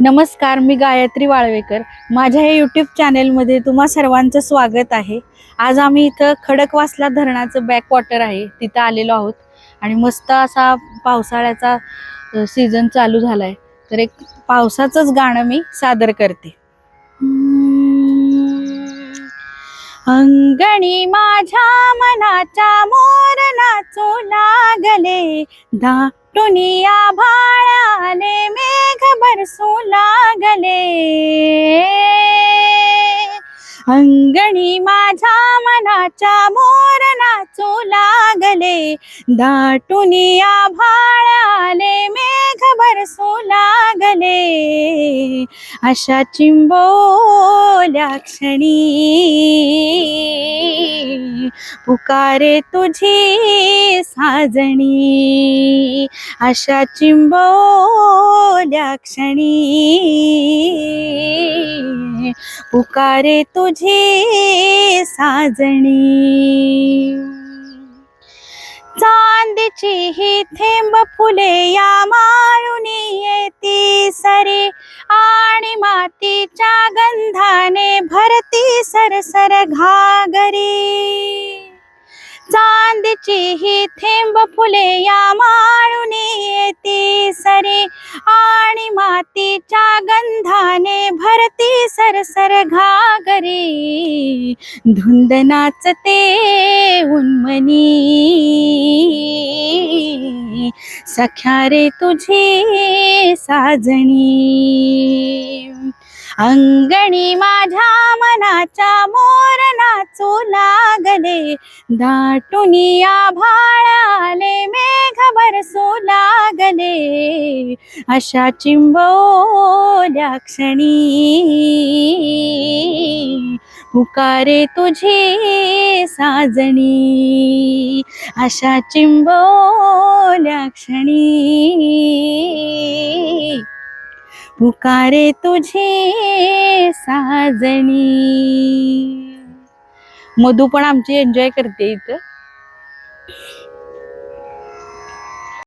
नमस्कार मी गायत्री वाळवेकर. माझ्या या यूट्यूब चॅनेलमध्ये तुम्हा सर्वांचं स्वागत आहे. आज आम्ही इथं खडकवासला धरणाचं बॅकवॉटर आहे तिथं आलेलो आहोत. आणि मस्त असा पावसाळ्याचा सीझन चालू झाला आहे तर एक पावसाचंच गाणं मी सादर करते. अंगणी माझ्या मनाच्या मोर नाचू लागले टुनिया भाळाले मेघ बरसू लागले. अंगणी माझ्या मनाच्या मोर नाचू लागले दाटुनिया भाळाले मेघ बरसू लागले. अशा चिंबोल्या क्षणी पुकारे तुझी साजणी. अशा चिंबोल्या क्षणी. पुकारे तुझे साजणी. चांदीची ही थेंब फुले या माळुनी येती सरे. आणि मातीच्या गंधाने भरती सरसर घागरी. चांदीची ही थेंब फुले या माळुनी सरे आणि मातीच्या गंधाने भरती सरसर घागरे. धुंद नाचते उन्मनी. सख्या रे तुझी साजणी. अंगणी माझ्या मनाच्या मोर नाचू लागले दाटुनिया भाळाले बरसू लागले अशा चिंबोल्या क्षणी पुकारे तुझी साजणी अशा चिंबोल्या क्षणी पुकारे तुझी साजणी मधू पण आमची एन्जॉय करते इथं.